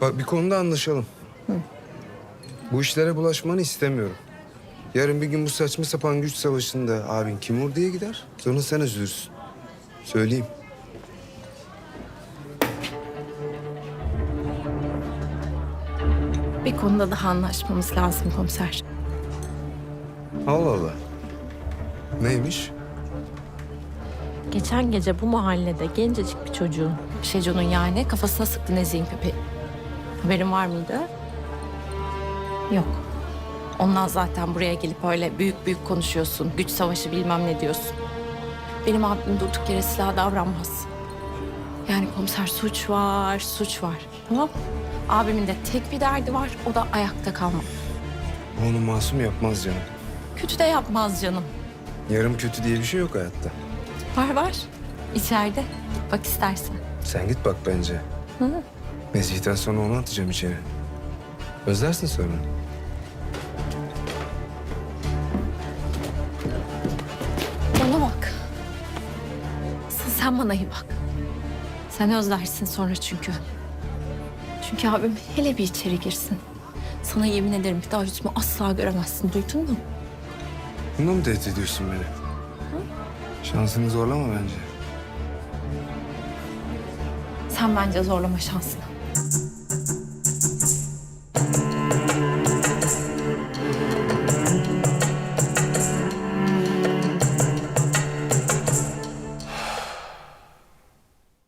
Bak bir konuda anlaşalım. Bu işlere bulaşmanı istemiyorum. Yarın bir gün bu saçma sapan güç savaşında abin kim vur diye gider. Sonra sen üzülürsün. Söyleyeyim. Bir konuda daha anlaşmamız lazım komiser. Allah Allah. Neymiş? Geçen gece bu mahallede gencecik bir çocuğun, Şeco'nun yani kafasına sıktı Nezih'in köpeği. Haberin var mıydı? Yok. Ondan zaten buraya gelip öyle büyük büyük konuşuyorsun. Güç savaşı bilmem ne diyorsun. Benim abim durduk yere silah davranmaz. Yani komiser suç var, suç var. Tamam? Abimin de tek bir derdi var, o da ayakta kalmak. Onu masum yapmaz canım. Kötü de yapmaz canım. Yarım kötü diye bir şey yok hayatta. Var var. İçeride. Bak istersen. Sen git bak bence. Hı? Nezih'ten sonra onu atacağım içeri. Özlersin sonra. Bana bak. Sen, sen bana iyi bak. Sen özlersin sonra çünkü. Çünkü abim hele bir içeri girsin. Sana yemin ederim bir daha yüzümü asla göremezsin. Duydun mu? Bununla mı tehdit ediyorsun beni? Şansını zorlama bence. Sen bence zorlama şansını. you